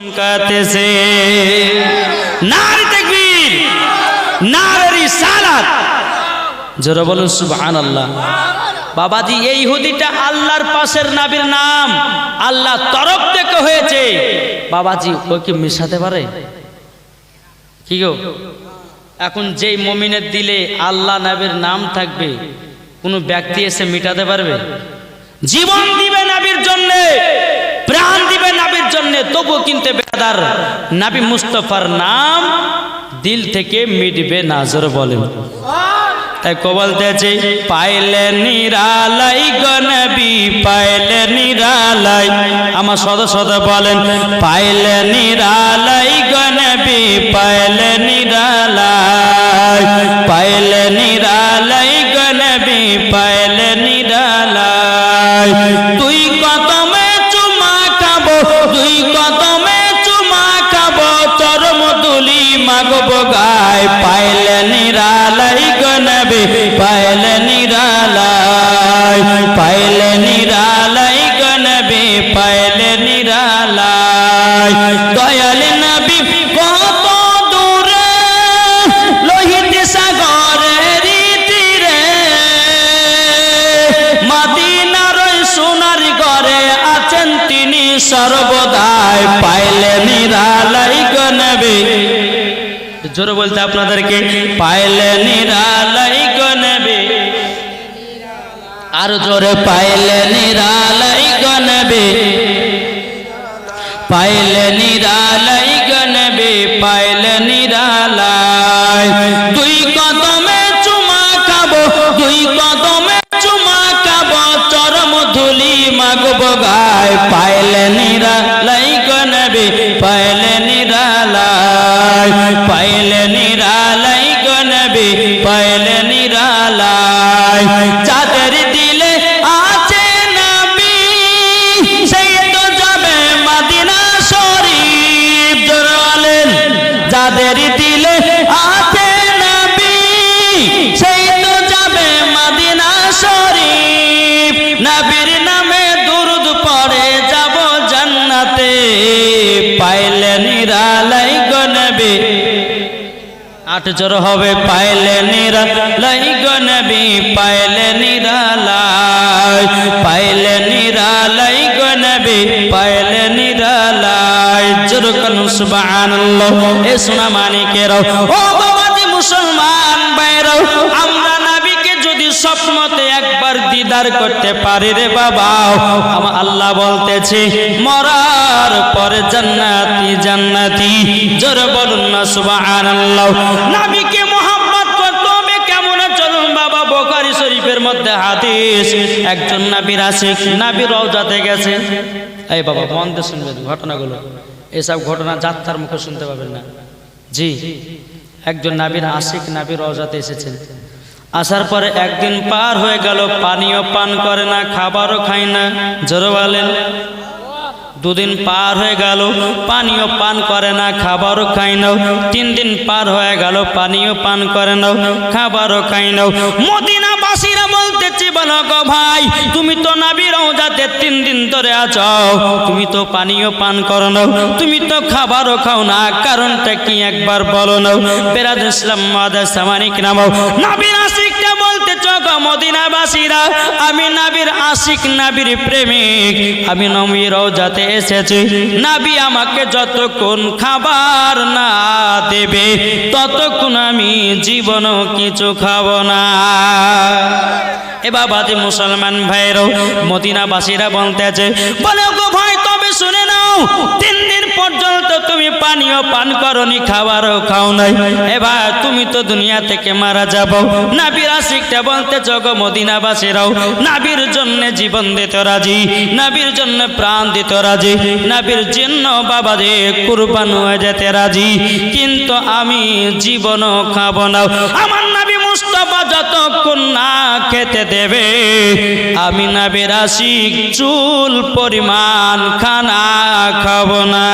চমকাতেছে নারী তাকবীর নারী সালাত জোরে বলুন সুবহান আল্লাহ বাবাজি, এই ইহুদিটা আল্লাহর পাশের নাবির নাম। আল্লাহ তরফ থেকে হয়েছে। বাবাজি, ও কি মিশাতে পারে? কি গো? এখন যেই মমিনের দিলে আল্লাহ নাবির নাম থাকবে, কোনো ব্যক্তি এসে মিটাতে পারবে? জীবন দিবে নাবির জন্য। প্রাণ দিবে নাবির জন্য তবু কিনতে বেদার। নাবি মুস্তফার নাম দিল থেকে মিটবে নাজর বলেন। তাই কবল দিয়েছে, পাইলে নিরালাই গনবি পাইলে নিরালাই। আমার সদ সদ বলেন, পাইলে নিরালাই গনবি পাইলে নিরালাই। গায় পাইলে নিরালাই গনবে পাইলে নিরালাই পাইলে নিরালাই গনবে পাইলে নিরালাই। দয়াল নবী, কত দূরে লোহিত সাগরের তীরে, মাদিনার সোনার ঘরে আছেন তিনি সর্বদাই, পাইলে গনবে জোরে বলতে আপনাদেরকে, পাইলে নিরালাই গনবে আর জোরে পাইলে নিরালাই গনবে পাইলে নিরালাই গনবে পাইলে নিরালাই গনবে পাইলে আট জোর হবে, পাইলে নিরালাই গনবি পাইলে নিরালাই পাইলে নিরালাই গনবি পাইলে নিরালাই জোর কানু সুবহানাল্লাহ, এ সোনা মানিকের ও বাবাজি মুসলমান বাইরাও স্বপ্নতে একবার দিদার করতে পারি রে বাবা। আমার আল্লাহ বলতেছে, মরার পরে জান্নাতি জান্নাতি। জোর বলুন না, সুবহানাল্লাহ। নাবিকে মোহাম্মত করতে কেমন চলুন বাবা, বোখারি শরীফের মধ্যে হাদিস। একজন নাবির আশিক নাবির রওজাতে গেছে। এই বাবা, মন দিয়ে শুনবেন ঘটনাগুলো। এসব ঘটনা যাত্রার মুখে শুনতে পাবেন না। জি, একজন নাবির আশিক নাবির রওজাতে এসেছেন। আসার পরে একদিন পার হয়ে গেল পানিও পান করে না, খাবারও খায় না, জোরে বলেন। দুদিন পার হয়ে গেল পানিও পান করে না, খাবারও খাই নাও তিন দিন পার হয়ে গেল পানিও পান করে নাও খাবারও খাই নাও মদিনা বলো ভাই, তুমি তো নাবির যাতে তিন দিন ধরে আছো। তুমি তো পানিও পান করো নাও, তুমি তো খাবারও খাও না, কারণটা কি একবার বলো নাও। বেরাদ ইসলাম মাদার সামানিক নামাও বলতে চোখ মদিনাবাসীরা, আমি নাবির আশিক নাবির প্রেমিক, আমি নবীর যাতে এসেছি। নাবি আমাকে যতক্ষণ খাবার না দেবে, ততক্ষণ আমি জীবন কিছু খাব না। এ মুসলমান ভাইরাও মদিনাবাসীরা বলতেছে, বলে গো ভাই, তবে শুনে নাও, তিন দিন পর্যন্ত তুমি পানীয় পান করনি, খাবারও খাও নাই। এবার তুমি তো দুনিয়া থেকে মারা যাব। নাবির আশিকটা বলতে জগ মদিনাবাসীরাও, নাবির জন্য জীবন দিতে রাজি, নাবির জন্য প্রাণ দিতে রাজি, নাবির জন্য বাবা রে কুরবান হয়ে যেতে রাজি, কিন্তু আমি জীবনও খাব না। আমার মুস্তফা যতক্ষণ না খেতে দেবে আমি না বেরাসি চুল পরিমাণ খানা খাব না।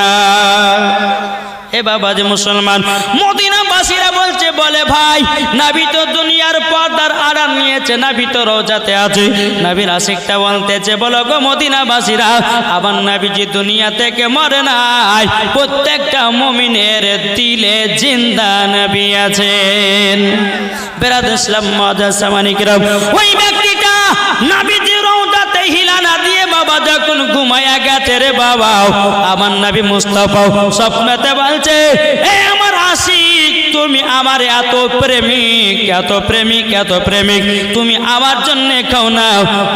এ বাবা যে মুসলমান, মদিনাবাসীরা বলছে, বলে ভাই, নাবি তো দুনিয়ার পর্দার আড়াল নিয়েছে, নাবি তো রোজাতে আছে। নাবির আশিকটা বলতেছে, বলো গো মদিনাবাসীরা আবার নাবিজি দুনিয়া থেকে মরে নাই, প্রত্যেকটা মমিনের দিলে জিন্দা নবী আছেন। বেরাদ ইসলাম মজা সামানিকরাম ওই ব্যক্তিটা নাবিজি যখন ঘুমায়া গেছে রে বাবা, আমার নবী মুস্তাফা স্বপ্নতে বলছে আমার আশিক, তুমি আমার এত প্রেমিক এত প্রেমিক এত প্রেমিক, তুমি আমার জন্য খাও না।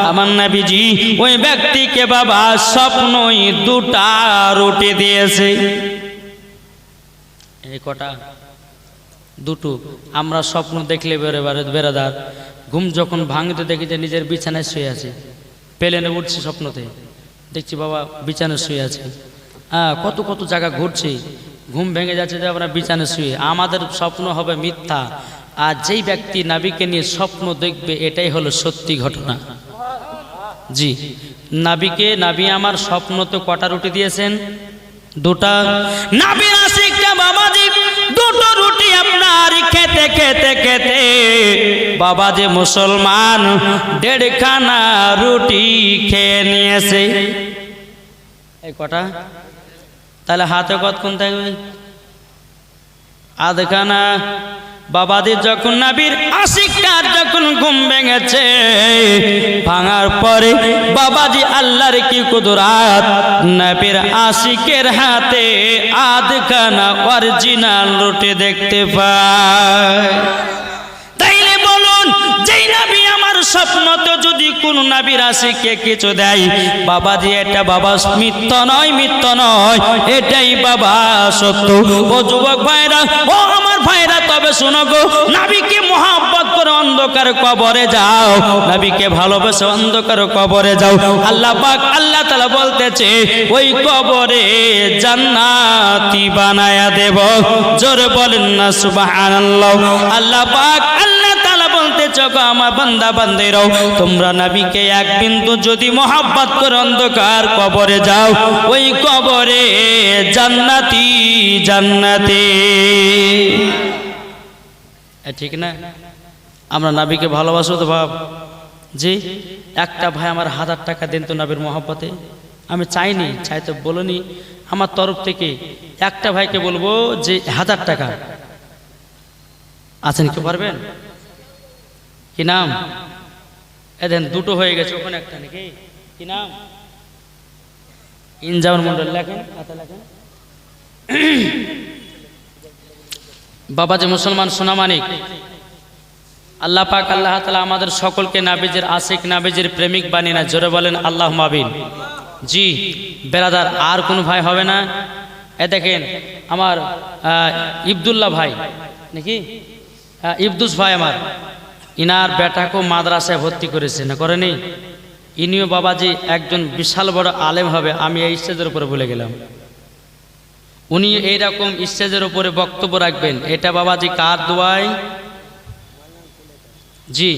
আমার নবীজি ওই ব্যক্তিকে বাবা স্বপ্নই দুটা রুটি দিয়েছে। এই কটা? দুটো। আমরা স্বপ্ন দেখলে বেরো বেড়াদার ঘুম যখন ভাঙতে দেখি যে নিজের বিছানায় শুয়ে আছে। পেলেনে উঠছি স্বপ্নতে। দেখছি বাবা বিছানায় শুয়ে আছে। হ্যাঁ কত কত জায়গা ঘুরছি। ঘুম ভেঙে যাচ্ছে যে আমরা বিছানায় শুয়ে। আমাদের স্বপ্ন হবে মিথ্যা। আর যেই ব্যক্তি নাবিকে নিয়ে স্বপ্ন দেখবে, এটাই হলো সত্যি ঘটনা। জি। নাবিকে, নাবি আমার স্বপ্ন তো কটা রুটি দিয়েছেন? দুটা। নাবি আশিকটা বাবাজি দুটো রুটি আপনার খেতে খেতে খেতে বাবা যে মুসলমান, দেড়খানা রুটি খেয়ে নিয়েছে। এই কটা? তাহলে হাতে কতক্ষণ থাকবে? আধখানা। বাবাদের যখন নাবির আশিকটার যখন ঘুম ভেঙেছে, ভাঙার পরে বাবাজি আল্লাহর কি কুদরাত? নাবির আশিকের হাতে আধখানা অরিজিনাল রুটি দেখতে পায়। তাইলে বলুন, যেই নাবি আমার স্বপ্নতে যদি কোন নাবির আশিককে কিছু দেয়, বাবাজি এটা বাবা মিথ্য নয় মিথ্য নয়, এটাই বাবা সত্য। ও যুবক ভাইরা, ও আমার ভাইরা শোনো গো, নাবিকে মহাব্বত করে অন্ধকার কবরে যাও। নাবিকে ভালোবেসে অন্ধকার কবরে যাও। আল্লাহ পাক, আল্লাহ তালা বলতেছে, ওই কবরে জান্নাতি বানায়া দেব। জোরে বলেন না, সুবহানাল্লাহ। আল্লাহ পাক, আল্লাহ তালা বলতে চোখ আমার বান্দা বান্দেরাও, তোমরা নাবিকে এক বিন্দু যদি মহাব্বত করে অন্ধকার কবরে যাও, ওই কবরে জান্নাতি জান্নাতি। ঠিক না? আমরা নাবিকে ভালোবাসো তো ভাব। জি, একটা ভাই আমার হাজার টাকা দেন তো নাবির মহাব্বতে। আমি চাইনি চাই তো বলিনি। আমার তরফ থেকে একটা ভাইকে বলব যে, হাজার টাকা। আছেন কি পারবেন? কি নাম? এ দুটো হয়ে গেছে ওখানে একটা নাকি? কি নাম? ইনজামর মন্ডল লেখেন হাতে লেখেন। বাবা যে মুসলমান সোনামানিক আল্লাহ পাক, আল্লাহ তালা আমাদের সকলকে নাবিজের আশিক, নাবিজের প্রেমিক বানিয়ে না জোরে বলেন আল্লাহ মাবিন জি বেরাদার আর কোনো ভাই হবে না। এ দেখেন, আমার ইবদুল্লাহ ভাই। নাকি? ইবদুস ভাই আমার। ইনার বেটাকেও মাদ্রাসায় ভর্তি করেছে, না করেনি? ইনিও বাবাজি একজন বিশাল বড় আলেম হবে, আমি এই স্টেজের উপরে বলে গেলাম। উনি এইরকম স্টেজের উপরে বক্তব্য রাখবেন। এটা বাবাজি কার দোয়ায়? জি।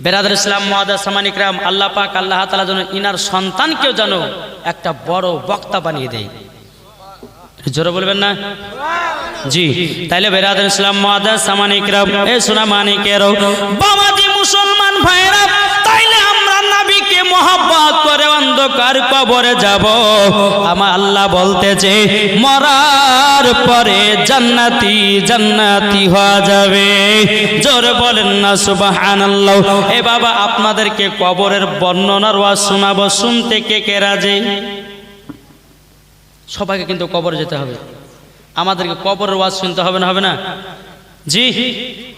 বেরাদার ইসলাম মহাদা সামানিকরাম আল্লাহ পাক, আল্লাহ তালা যেন ইনার সন্তানকেও যেন একটা বড় বক্তা বানিয়ে দেয়। জোরে বলবেন না? জি। তাইলে বেরাদার ইসলাম মহাদা সামানিকরাম এ সোনা মানিকেরও বাবাজি মুসলমান নাবিকে মহাব্বত করে অন্ধকার কবরে যাব। আমার আল্লাহ বলতেছে, মরার পরে জান্নাতি জান্নাতি হওয়া যাবে। জোরে বলেন না, সুবহানাল্লাহ। এ বাবা, আপনাদেরকে কবরের বর্ণনার ওয়াজ শোনাবো, শুনতে কে কে রাজে? সবাইকে কিন্তু কবরে যেতে হবে। আমাদেরকে কবরের ওয়াজ শুনতে হবে না হবে না? জি,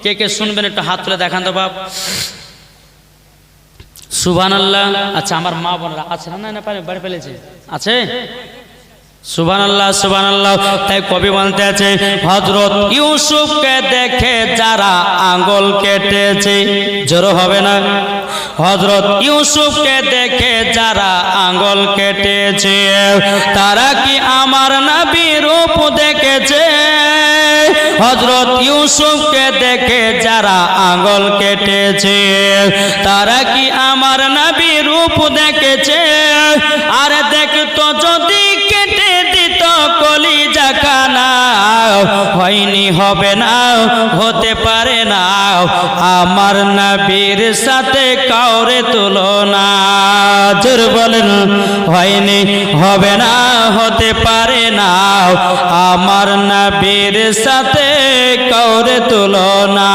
কে কে শুনবেন একটু হাত তুলে দেখান তো বাপ। সুবান আল্লাহ আচ্ছা আমার মা বোনরা আছে না? না বাড়ি ফেলেছে। আছে? সুবান আল্লাহ সুবান আল্লাহ তাই কবি বলতে আছে হজরত ইউসুফকে দেখে যারা আঙ্গল কেটেছে, জোর হবে না? হজরত ইউসুফকে দেখে যারা আঙ্গল কেটেছে, তারা কি আমার নবী রূপ দেখেছে? হজরত ইউসুফকে দেখে যারা আঙ্গল কেটেছে, তারা কি আমার নবী রূপ দেখেছে? আর দেখতো যদি হয়নি, হবে না, হতে পারে না। আমার নবীর সাথে কাউরে তুলনা। জোর বলেন, হয়নি, হবে না, হতে পারে না। আমার নবীর সাথে কাউরে তুলনা।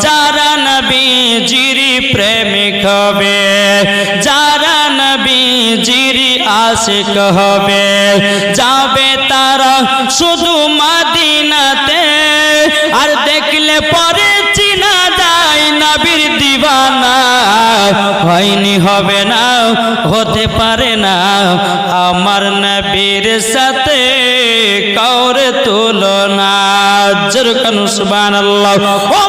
যারা নবী জিরি প্রেমিক হবে, যারা নবী জিরি আশিক হবে। যাবে তারা শুধু মাদিনাতে, আর দেখলে পরে চিনা যায় নবীর দিবানা। হয়নি হবে না, হতে পারে না, আমার নবীর সাথে কাউরে তুলনা। জরকান সুবহানাল্লাহ। ও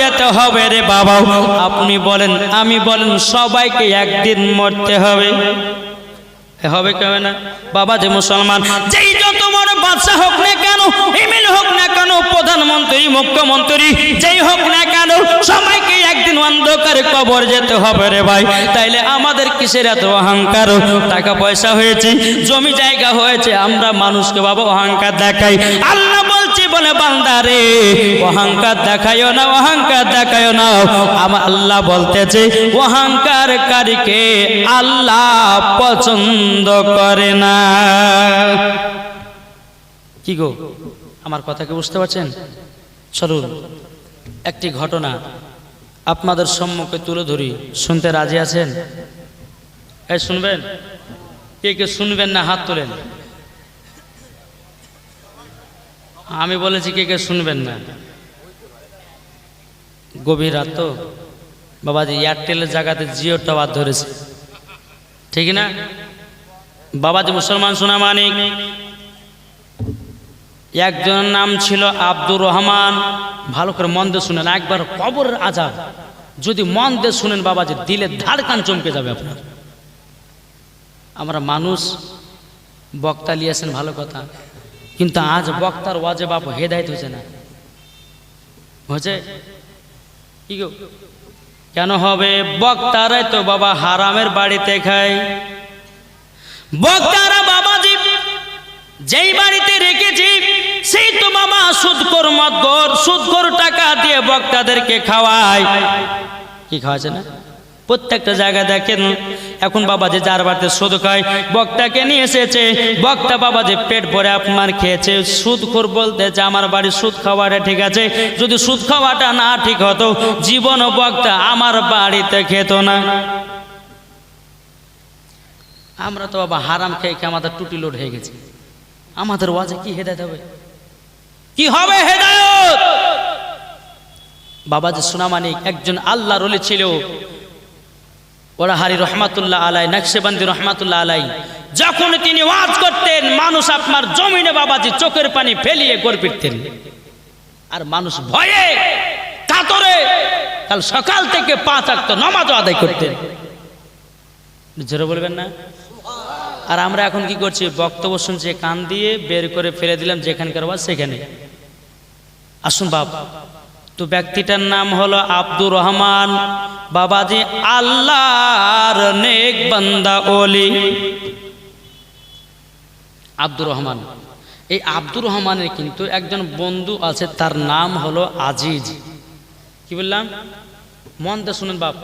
যেতে হবে রে বাবা। আপনি বলেন, আমি বলেন, সবাইকে একদিন মরতে হবে। হবে কেন না? বাবা যে মুসলমান, যেই যত বড় বাদশা হোক না কেন, এমএলএ হোক না কেন, প্রধানমন্ত্রী, মুখ্যমন্ত্রী, যেই হোক না কেন, সবাইকে একদিন অন্ধকার কবর যেতে হবে রে ভাই। তাইলে আমাদের কিসের এত অহংকার? টাকা পয়সা হয়েছে, জমি জায়গা হয়েছে, আমরা মানুষকে বাবা অহংকার দেখাই। আল্লাহ বলে বান্দারে, অহংকার দেখাইও না, অহংকার দেখাইও না। আমার আল্লাহ বলতেছে, অহংকারকারীকে আল্লাহ পছন্দ করে না। কি গো? আমার কথা কি বুঝতে পারছেন? চলুন, একটি ঘটনা আপনাদের সম্মুখে তুলে ধরি। শুনতে রাজি আছেন? এই শুনবেন? কে কে শুনবেন না হাত তোলেন? আমি বলেছি কে কে শুনবেন না। গভীর রাত তো। বাবা বাবাজি এয়ারটেলের জায়গাতে জিও টাওয়ার ধরেছে। ঠিক না? বাবাজি মুসলমান সোনা মানিক। একজনের নাম ছিল আব্দুর রহমান। ভালো করে মন দিয়ে শুনেন, একবার কবরের আজাব। যদি মন দিয়ে শুনেন বাবাজি, দিলে ধাড়কান চমকে যাবে আপনার। আমরা মানুষ, বক্তা লিয়েছেন, ভালো কথা। কিন্তু আজ বক্তার ওয়াজে বাপ হেদায়ত হয়েছে না। হয়েছে? কি গো? কেন হবে? বক্তারাই তো বাবা হারামের বাড়িতে খায়। বক্তারা বাবাজি যেই বাড়িতে রেখেছি, সেই তো বাবা সুদকর মদকর, সুদকর টাকা দিয়ে বক্তাদেরকে খাওয়ায়। কি খাওয়াছে না? প্রত্যেকটা জায়গায় দেখেন। এখন বাবা যে যার বাড়িতে সুদ খায়, বক্তাকে নিয়ে এসেছে। বক্তা বাবা যে পেট ভরে আপনার খেয়েছে, সুদ খোর বলতে যে আমার বাড়ি সুদ খাওয়াটা ঠিক আছে। যদি সুদ খাওয়াটা না ঠিক হতো জীবন বক্তা আমার বাড়িতে খেত না। আমরা তো বাবা হারাম খেয়ে খেয়ে আমাদের টুটি লোড হয়ে গেছে। আমাদের ওয়াজে কি হেদায়ত হবে? কি হবে হেদায়ত? বাবা যে সোনামানিক একজন আল্লাহ রলি ছিল ওরা হারি রহমাতুল্লাহ আলাই, নকশেবন্দি রহমাতুল্লাহ আলাই। যখন তিনি ওয়াজ করতেন, মানুষ আপনার জমিনে বাবাজি চোখের পানি ফেলিয়ে গড় পিটতেন। আর মানুষ ভয়ে, কাতরে, কাল সকাল থেকে পাঁচ আক্ত নমাজ আদায় করতেন। জোরে বলবেন না? আর আমরা এখন কি করছি? বক্তব্য শুনছি, কান দিয়ে বের করে ফেলে দিলাম, যেখানকার ওয়াজ সেখানে। আসুন বাপ। তো ব্যক্তিটার নাম হলো আব্দুর রহমান। বাবাজি আল্লাহর নেক বান্দা, ওলি। আব্দুর রহমান। এই আব্দুর রহমানের কিন্তু একজন বন্ধু আছে, তার নাম হলো আজিজ। কি বললাম? মন দিয়ে শুনেন বাপ।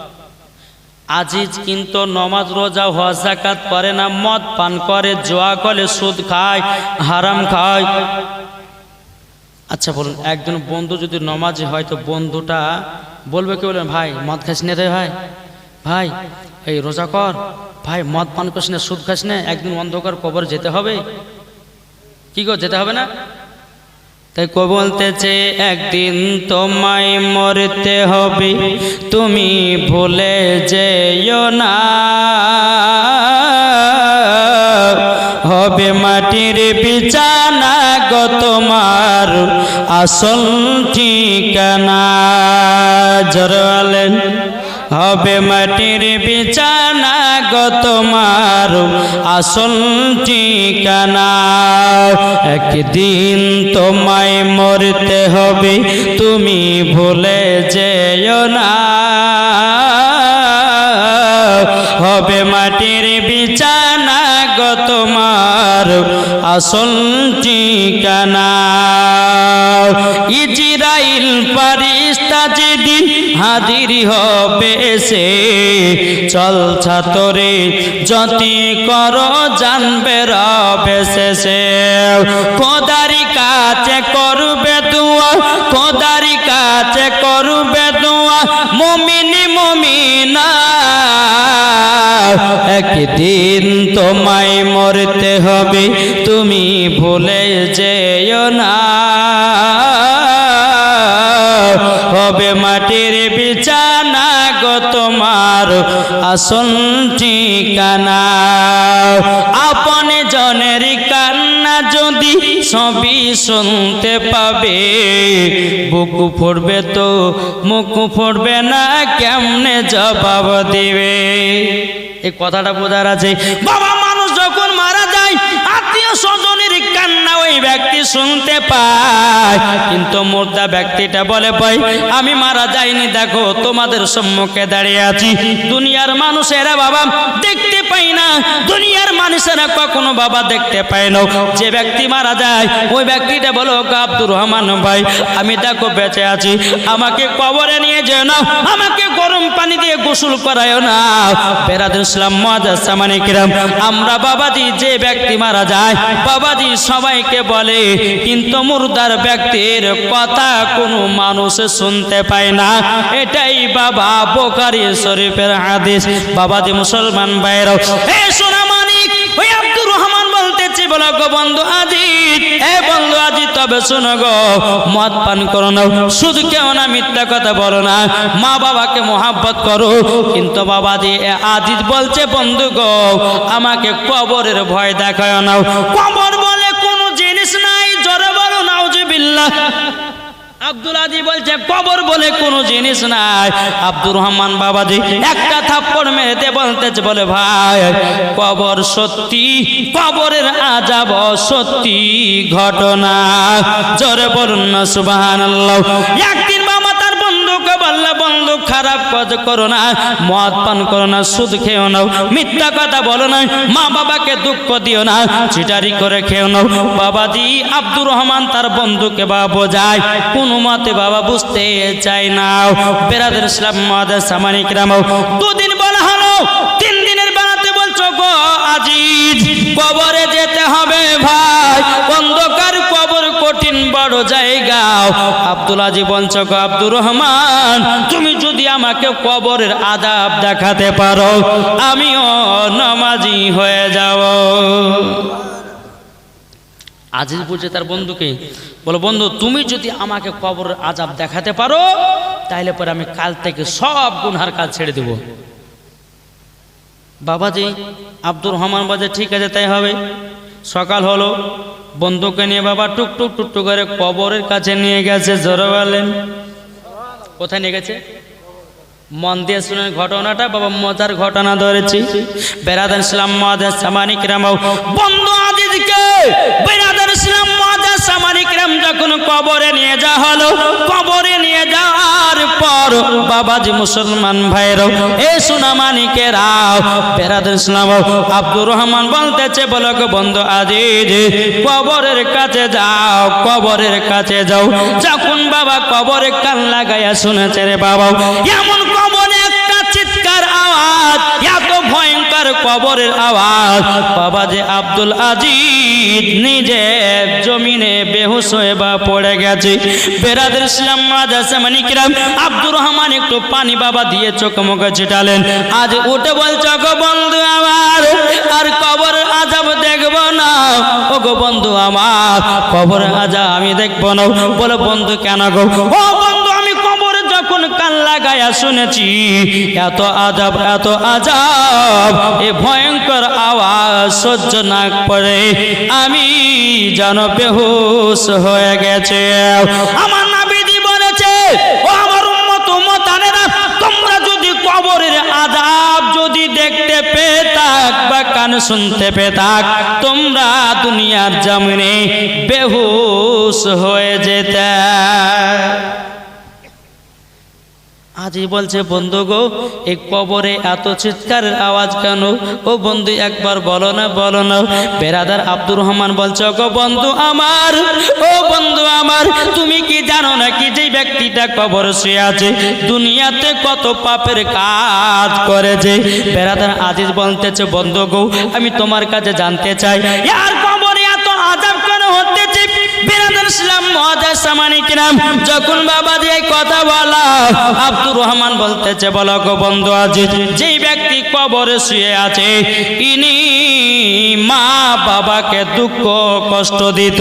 আজিজ কিন্তু নমাজ, রোজা, হজ জাকাত করে না, মদ পান করে, জোয়া করে, সুদ খায়, হারাম খায়। আচ্ছা বলুন, একজন বন্ধু যদি নমাজে হয় তো বন্ধুটা বলবে, কি বলেন ভাই, মদ খাস নে রে ভাই। ভাই, এই রোজা কর। ভাই, মদ পান করিস না, সুদ খাস না, একদিন অন্ধকার কবর যেতে হবে। কি গো, যেতে হবে না? তাই কো বলতেছে, একদিন তোমায় মরতে হবে, তুমি ভুলে যেও না। হবে মাটির বিছানা গো তোমার? আসল ঠিকানা জরালেন হবে মাটির বিছানা গো তোমার? আসল ঠিকানা একদিন তোমায় মরতে হবে, তুমি ভুলে যেও না। হবে মাটির বিছানা গো তোমার? আসল ঠিকানা ইজরাইল পারিস্তা যেদিন হাজির হবে সে চল ছাতরে যতি কর, জানবে রবে শেষে খোদারি কাছে করবে দুয়া, খোদারি কাছে করবে দুয়া, মমিনি মমিনা। একদিন তোমায় মরতে হবে, তুমি ভুলে যেও না। হবে মাটির বিছানা গো তোমার আসল ঠিকানা। আপন জনের কান্না যদি সবই শুনতে পাবে, বুক ফুটবে তো মুখ ফুটবে না, কেমনে জবাব দিবে? এই কথাটা বোঝার আছে। বাবা ব্যক্তি শুনতে পায়, কিন্তু মুর্দা ব্যক্তিটা বলে, ভাই, আমি মারা যাইনি, দেখো, তোমাদের সম্মুখে দাঁড়িয়ে আছি। দুনিয়ার মানুষেরা বাবা দেখতে পাই না, দুনিয়ার মানুষেরা কখনো বাবা দেখতে পায় না। যে ব্যক্তি মারা যায়, ওই ব্যক্তিটা বলো "গো আব্দুর রহমান, ভাই, আমি দেখো, বেঁচে আছি। আমাকে কবরে নিয়ে যেও না, আমাকে গরম পানি দিয়ে গোসল করায় না। বেরাদুল ইসলাম, মহাজাজ সামানি কিরাম, আমরা বাবাজি, যে ব্যক্তি মারা যায়, বাবাজি সবাইকে বলে, কিন্তু মুর্দার ব্যক্তির কথা কোনো মানুষ শুনতে পায় না। এটাই বাবা বোকারি শরীফের মুসলমান তবে শোনো গো করো না। শুধু না, মিথ্যা কথা বলো না। মা বাবাকে মোহাব্বত করো। কিন্তু বাবাজি, এ আজিত বলছে, বন্ধু গো, আমাকে কবরের ভয় দেখায় না। কবর নাউজুবিল্লাহ আব্দুল আজি বলছে, কবর বলে জিনিস নাই। আব্দুর রহমান বাবাজি একটা থাপ্পড় মেরেতে বলতেছে, বলে, ভাই, কবর সত্যি, কবরের আজাব সত্যি ঘটনা। জোরে সুবাহান একদিন বন্ধুকে বন্ধু, খারাপ কাজ করো না, মদ পান করো না, সুদ খেও নাও মিথ্যা কথা বলো না, মা বাবাকে দুঃখ দিও না, চিটারি করে খেও নাও আব্দুর রহমান তার বন্ধুকে বাবা কোনো মতে বাবা বুঝতে চায় না। বেরাদের ইসলাম সামানিক দুদিন বলা হলো, তিন দিনের বেড়াতে বলছো গো আজিজ, কবরে যেতে হবে ভাই, অন্ধকার বড় জায়গা আব্দুল আজি গো আব্দুর রহমান, তুমি যদি আমাকে কবরের আদাব দেখাতে পারো, আমিও নমাজি হয়ে যাব। আজিজ বলছে তার বন্ধুকে, বলো, বন্ধু, তুমি যদি আমাকে কবরের আজাব দেখাতে পারো তাহলে পরে আমি কাল থেকে সব গুনহার কাজ ছেড়ে দেব। বাবাজি, আব্দুর রহমান বাজে ঠিক আছে, তাই হবে। সকাল হলো বন্ধুকে নিয়ে বাবা টুকটুক টুকটুক করে কবরের কাছে নিয়ে গেছে, জোরে বলেন। কোথায় নিয়ে গেছে? মন দিয়ে শুনে ঘটনাটা, বাবা মজার ঘটনা ধরেছি। বেরাদান ইসলাম মহাদ সামানিক রাম বন্ধু আজিজকে বেরাদান ইসলাম মহাদাস সামানিক রাম যখন কবরে নিয়ে যা হলো, কবরে নিয়ে যাওয়ার পর বাবাজি মুসলমান ভাইরাও এ সোনা মানিকেরাও বেরাদান ইসলাম, আব্দুর রহমান বলতেছে, বলো বন্ধু আজিজ, কবরের কাছে যাও, কবরের কাছে যাও। যখন বাবা কবরে কান লাগাইয়া শুনেছে রে বাবা এমন কবরে একটা চিৎকার আওয়াজ কবরের আওয়াজ। বাবা যে আব্দুল আজিজ নিজে জমিনে বেহুশ হয়ে বা পড়ে গেছে। বেরাদের ইসলাম মানিকরাম আব্দুর রহমান একটু পানি বাবা দিয়ে চোখ মুখে ছিটালেন। আজ উঠে বলছো গো বন্ধু আমার, আর কবর আজাব দেখব না। ও গো বন্ধু আমার কবর আজাব আমি দেখব না। বলো, বন্ধু কেন গো? যখন কান লাগায়া শুনেছি, এত আজাব এত আজাব, এ ভয়ঙ্কর আওয়াজ সহ্য না করে। আমি যেন বেহুশ হয়ে গেছে। আমার নাবিদি বলেছে, ও আমার উম্মত উম্মতানেরা তোমরা যদি কবরের আজাব যদি দেখতে পেতাক বা কান শুনতে পেতাক তোমরা দুনিয়ার জমিনে বেহুশ হয়ে যেতে। আজই বলছে, বন্ধু গো এই কবরে এত চিৎকারের আওয়াজ কেন? ও বন্ধু, একবার বলো না বলো না। বেরাদার আব্দুর রহমান বলছে গো বন্ধু আমার, ও বন্ধু আমার, তুমি কি জানো না কি যে ব্যক্তিটা কবর শুয়ে আছে? দুনিয়াতে কত পাপের কাজ করেছে। বেরাদার আজিজ বলতেছে, বন্ধু গো, আমি তোমার কাছে জানতে চাই আর ইসলাম মহাজার সামানিক নাম। যখন বাবা দিয়ে কথা বলা, আব্দুর রহমান বলতেছে, বলো বন্ধু আছে যেই ব্যক্তি কবরে শুয়ে আছে, ইনি মা বাবাকে দুঃখ কষ্ট দিত,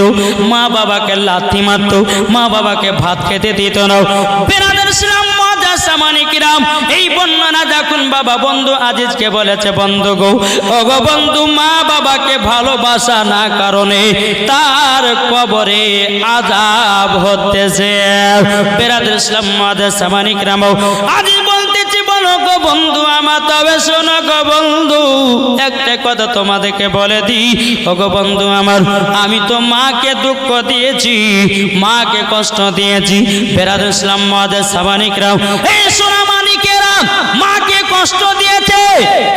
মা বাবাকে লাথি মারত, মা বাবাকে ভাত খেতে দিত না। মজা সামানিকিরাম এই বর্ণনা যখন বাবা, বন্ধু আজিজকে বলেছে, বন্ধু গো অগ বন্ধু, মা বাবাকে ভালোবাসা না কারণে তার কবরে আজাব হতেছে। বেরাদ ইসলাম মাদ সামানিক রাম আজিজ বন্ধু, আমার তবে শোনো গো বন্ধু। একটা কথা তোমাদেরকে বলে দিই। ও গো বন্ধু আমার, আমি তো মাকে দুঃখ দিয়েছি, মাকে কষ্ট দিয়েছি। বেরাদ ইসলাম মহাদের সাবানিকরাও এই সোনা মানিকেরা, মাকে কষ্ট দিয়েছে।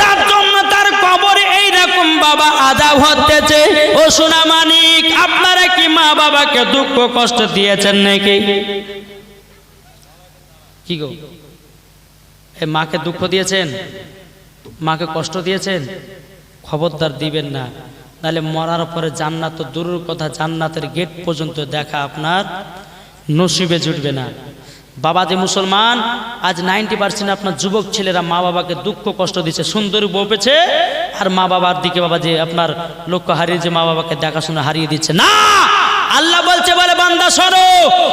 তার জন্য তার কবরে এই রকম বাবা আজাব হতেছে। ও সোনা মানিক, আপনারা কি মা বাবাকে দুঃখ কষ্ট দিয়েছেন নাকি? কি গো? এ মাকে দুঃখ দিয়েছেন? মাকে কষ্ট দিয়েছেন? খবরদার দিবেন না। নাহলে মরার পরে জান্নাত দূরের কথা, জান্নাতের গেট পর্যন্ত দেখা আপনার নসিবে জুটবে না। বাবা যে মুসলমান, আজ নাইনটি পার্সেন্ট আপনার যুবক ছেলেরা মা বাবাকে দুঃখ কষ্ট দিচ্ছে, সুন্দরী বউ পেছে আর মা বাবার দিকে বাবা যে আপনার লক্ষ্য হারিয়ে যে মা বাবাকে দেখাশোনা হারিয়ে দিচ্ছে। না! আল্লাহ বলছে, বলে বান্দা, সরো।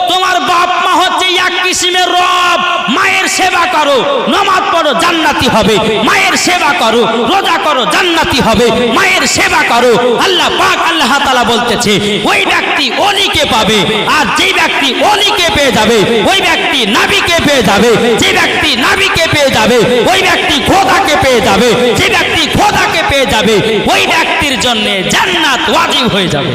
তোমার বাপ মা হচ্ছে এক কিসিমের রব। মায়ের সেবা করো, নমাজ পড়ো, জান্নাতি হবে। মায়ের সেবা করো, রোজা করো, জান্নাতি হবে। মায়ের সেবা করো। আল্লাহ পাক আল্লাহ তাআলা বলতেছে, ওই ব্যক্তি অলিকে পাবে। আর যে ব্যক্তি অলিকে পেয়ে যাবে, ওই ব্যক্তি নাবিকে পেয়ে যাবে। যে ব্যক্তি নাবিকে পেয়ে যাবে, ওই ব্যক্তি খোদাকে পেয়ে যাবে। যে ব্যক্তি খোদাকে পেয়ে যাবে, ওই ব্যক্তির জন্য জান্নাত ওয়াজিব হয়ে যাবে।